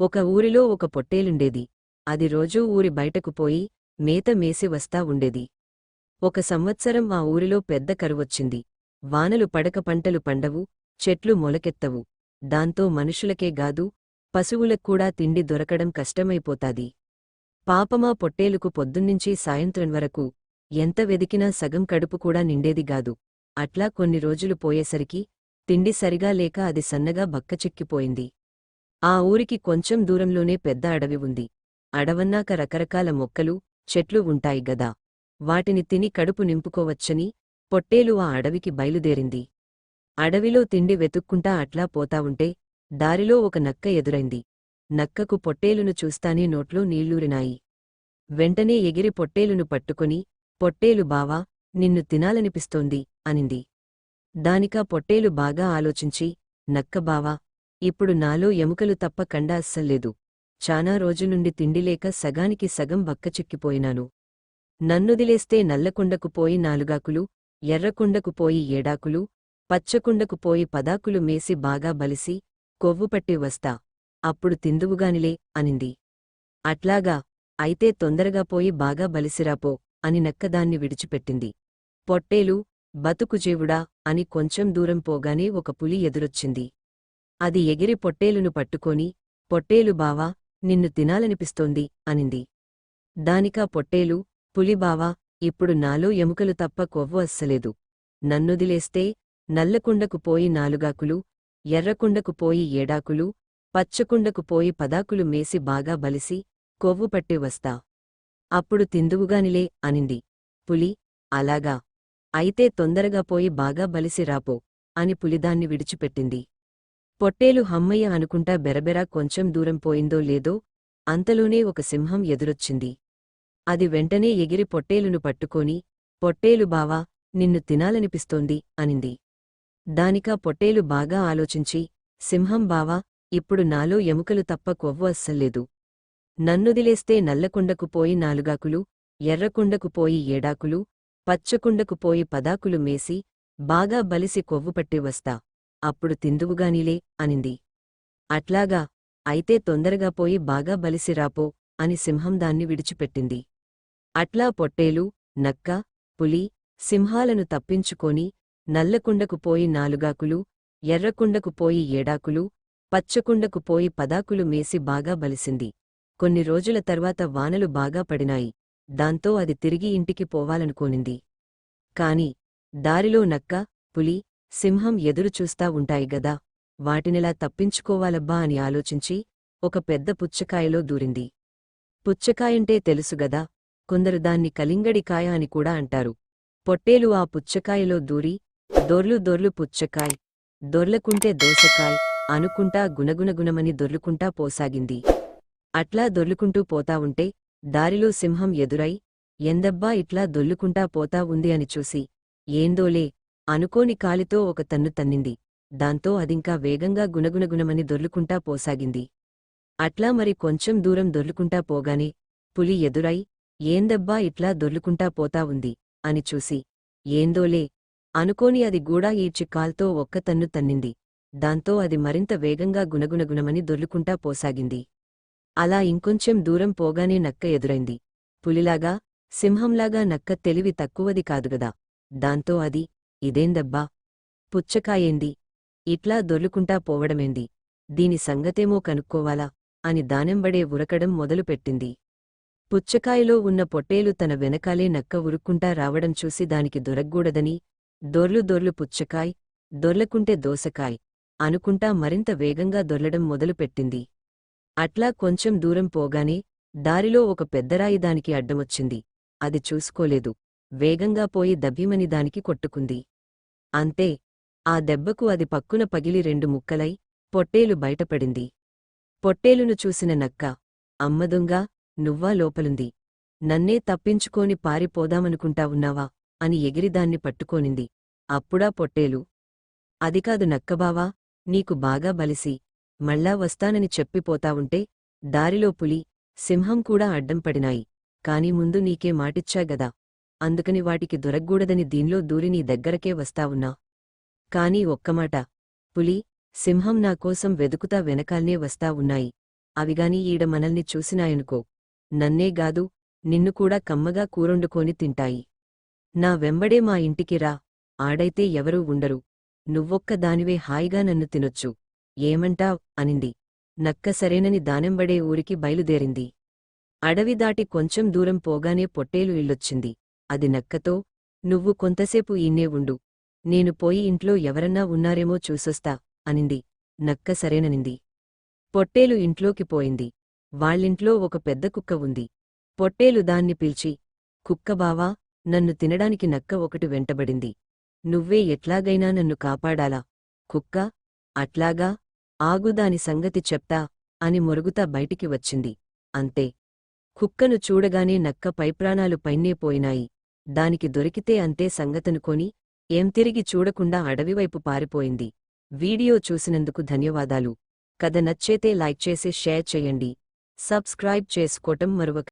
ఒక ఊరిలో ఒక పొట్టేలుండేది. అది రోజూ ఊరి బయటకు పోయి మేత మేసి వస్తా ఉండేది. ఒక సంవత్సరం ఆ ఊరిలో పెద్ద కరువొచ్చింది. వానలు పడక పంటలు పండవు చెట్లు మొలకెత్తవు. దాంతో మనుషులకే గాదు పశువులక్కూడా తిండి దొరకడం కష్టమైపోతాది. పాపమా పొట్టేలుకు పొద్దున్నుంచి సాయంత్రం వరకు ఎంత వెదికినా సగం కడుపు కూడా నిండేది గాదు. అట్లా కొన్ని రోజులు పోయేసరికి తిండి సరిగా లేక అది సన్నగా బక్కచిక్కిపోయింది. ఆ ఊరికి కొంచెం దూరంలోనే పెద్ద అడవి ఉంది. అడవన్నాక రకరకాల మొక్కలు చెట్లు ఉంటాయి గదా. వాటిని తిని కడుపు నింపుకోవచ్చని పొట్టేలు ఆ అడవికి బయలుదేరింది. అడవిలో తిండి వెతుక్కుంటా అట్లా పోతా ఉంటే దారిలో ఒక నక్క ఎదురైంది. నక్కకు పొట్టేలును చూస్తానే నోట్లో నీళ్ళూరినాయి వెంటనే ఎగిరి పొట్టేలును పట్టుకుని పొట్టేలు బావా నిన్ను తినాలనిపిస్తోంది అనింది. దానికా పొట్టేలు బాగా ఆలోచించి నక్క బావా ఇప్పుడు నాలో ఎముకలు తప్ప కండ అస్సల్లేదు. చానా రోజునుండి తిండిలేక సగానికి సగం బక్కచిక్కిపోయినాను నన్నుదిలేస్తే నల్లకుండకు పోయి నాలుగాకులు ఎర్రకుండకు పోయి ఏడాకులు పచ్చకుండకు పోయి పదాకులు మేసి బాగా బలిసి కొవ్వుపట్టి వస్తా. అప్పుడు తిందువుగానిలే అనింది. అట్లాగా అయితే తొందరగా పోయి బాగా బలిసిరాపో అని నక్కదాన్ని విడిచిపెట్టింది. పొట్టేలు బతుకుజీవుడా అని కొంచెం దూరం పోగానే ఒక పులి ఎదురొచ్చింది. అది ఎగిరి పొట్టేలును పట్టుకొని పొట్టేలు బావా నిన్ను తినాలనిపిస్తోంది అనింది. దానికా పొట్టేలు పులిబావా ఇప్పుడు నాలో ఎముకలు తప్ప కొవ్వు అస్సలేదు. నన్నుదిలేస్తే నల్లకుండకు పోయి నాలుగాకులు ఎర్రకుండకు పోయి ఏడాకులు పచ్చకుండకు పోయి పదాకులు మేసి బాగా బలిసి కొవ్వు పట్టి వస్తా. అప్పుడు తిందువుగానిలే అనింది. పులి అలాగా. అయితే తొందరగా పోయి బాగా బలిసి రాపో అని పులిదాన్ని విడిచిపెట్టింది. పొట్టేలు హమ్మయ్య అనుకుంటా బెరబెరా కొంచెం దూరం పోయిందో లేదో అంతలోనే ఒక సింహం ఎదురొచ్చింది. అది వెంటనే ఎగిరి పొట్టేలును పట్టుకొని పొట్టేలు బావా నిన్ను తినాలనిపిస్తోంది అనింది. దానికా పొట్టేలు బాగా ఆలోచించి సింహం బావా ఇప్పుడు నాలో ఎముకలు తప్ప కొవ్వు అస్సల్లేదు నన్నుదిలేస్తే నల్లకుండకు పోయి నాలుగాకులు ఎర్రకుండకు పోయి ఏడాకులు పచ్చకుండకు పోయి పదాకులు మేసి బాగా బలిసి కొవ్వుపట్టి వస్తా. అప్పుడు తిందువుగానిలే అనింది. అట్లాగా అయితే తొందరగా పోయి బాగా బలిసి రాపో అని సింహం దాన్ని విడిచిపెట్టింది. అట్లా పొట్టేలు నక్క పులి సింహాలను తప్పించుకొని నల్లకుండకు పోయి నాలుగాకులు ఎర్రకుండకు పోయి ఏడాకులు పచ్చకుండకు పోయి పదాకులు మేసి బాగా బలిసింది. కొన్ని రోజుల తర్వాత వానలు బాగా పడినాయి. దాంతో అది తిరిగి ఇంటికి పోవాలనుకోనింది. కాని దారిలో నక్క పులి సింహం ఎదురు చూస్తా ఉంటాయి గదా వాటినిలా తప్పించుకోవాలబ్బా అని ఆలోచించి ఒక పెద్ద పుచ్చకాయలో దూరింది. పుచ్చకాయంటే తెలుసుగదా కొందరు దాన్ని కలింగడికాయ అని కూడా అంటారు. పొట్టేలు ఆ పుచ్చకాయలో దూరి దొర్లు దొర్లు పుచ్చకాయ్ దొర్లకుంటే దోసకాయ్ అనుకుంటా గుణగుణగుణమని దొర్లుకుంటా పోసాగింది. అట్లా దొర్లుకుంటూ పోతా ఉంటే దారిలో సింహం ఎదురై ఎందబ్బా ఇట్లా దొల్లుకుంటా పోతా ఉంది అని చూసి ఏందోలే అనుకోని కాలితో ఒక తన్ను తన్నింది. దాంతో అదింకా వేగంగా గుణగుణగుణమని దొర్లుకుంటా పోసాగింది. అట్లా మరి కొంచెం దూరం దొర్లుకుంటా పోగానే పులి ఎదురై ఏందబ్బా ఇట్లా దొర్లుకుంటా పోతా ఉంది? అని చూసి ఏందోలే. అనుకోని అది గూడా ఈడ్చి కాల్తో ఒక్క తన్ను తన్నింది. దాంతో అది మరింత వేగంగా గుణగుణగుణమని దొర్లుకుంటా పోసాగింది. అలా ఇంకొంచెం దూరం పోగానే నక్క ఎదురైంది. పులిలాగా సింహంలాగా నక్క తెలివి తక్కువది కాదుగదా దాంతో అది ఇదేందబ్బా? పుచ్చకాయేంది? ఇట్లా దొర్లుకుంటా పోవడమేంది? దీని సంగతేమో కనుక్కోవాలా? అని దానెంబడే ఉరకడం మొదలుపెట్టింది. పుచ్చకాయలో ఉన్న పొట్టేలు తన వెనకాలే నక్క ఉరుక్కుంటా రావడం చూసి దానికి దొరగ్గూడదని దొర్లు దొర్లు పుచ్చకాయ్ దొర్లకుంటే దోసకాయ్ అనుకుంటా మరింత వేగంగా దొర్లడం మొదలుపెట్టింది. అట్లా కొంచెం దూరం పోగానే దారిలో ఒక పెద్దరాయి దానికి అడ్డమొచ్చింది. అది చూసుకోలేదు. వేగంగా పోయి దభ్యమని దానికి కొట్టుకుంది. అంతే ఆ దెబ్బకు అది పక్కున పగిలి రెండు ముక్కలై పొట్టేలు బయటపడింది. పొట్టేలును చూసిన నక్క అమ్మదుంగా నువ్వా లోపలుంది. నన్నే తప్పించుకోని పారిపోదామనుకుంటా ఉన్నావా అని ఎగిరిదాన్ని పట్టుకోనింది. అప్పుడా పొట్టేలు. అదికాదు నక్కబావా నీకు బాగా బలిసి మళ్ళా వస్తానని చెప్పిపోతా ఉంటే దారిలో పులి సింహం కూడా అడ్డం పడినాయి. కాని ముందు నీకే మాటిచ్చా గదా అందుకని వాటికి దొరగ్గూడదని దీన్లో దూరి నీ దగ్గరకే వస్తావున్నా. కాని ఒక్కమాట పులి సింహం నా కోసం వెదుకుతా వెనకాల్నే వస్తా ఉన్నాయి అవిగాని ఈడ మనల్ని చూసినాయనుకో. నన్నేగాదు నిన్ను కూడా కమ్మగా కూరొండుకొని తింటాయి. నా వెంబడే మా ఇంటికి రా ఆడైతే ఎవరూ ఉండరు. నువ్వొక్క దానివే హాయిగా నన్ను తినొచ్చు. ఏమంటావ్? అనింది. నక్క సరేనని దానెంబడే ఊరికి బయలుదేరింది. అడవి దాటి కొంచెం దూరం పోగానే పొట్టేలు ఇల్లొచ్చింది అది నక్కతో నువ్వు కొంతసేపు ఈనే ఉండు. నేను పోయి ఇంట్లో ఎవరన్నా ఉన్నారేమో చూసొస్తా అనింది. నక్క సరేననింది. పొట్టేలు ఇంట్లోకి పోయింది. వాళ్ళింట్లో ఒక పెద్ద కుక్క ఉంది. పొట్టేలు దాన్ని పిలిచి కుక్కబావా నన్ను తినడానికి నక్క ఒకటి వెంటబడింది. నువ్వే ఎట్లాగైనా నన్ను కాపాడాలా? కుక్క అట్లాగా? ఆగు దాని సంగతి చెప్తా అని మొరుగుతా బయటికి వచ్చింది. అంతే. కుక్కను చూడగానే నక్క పైప్రాణాలు పైనే పోయినాయి. దానికి దొరికితే అంతే సంగతనుకొని ఏం తిరిగి చూడకుండా అడవివైపు పారిపోయింది. వీడియో చూసినందుకు ధన్యవాదాలు. కథ నచ్చేతే లైక్ చేసి షేర్ చేయండి. సబ్స్క్రైబ్ చేసుకోవటం మరొక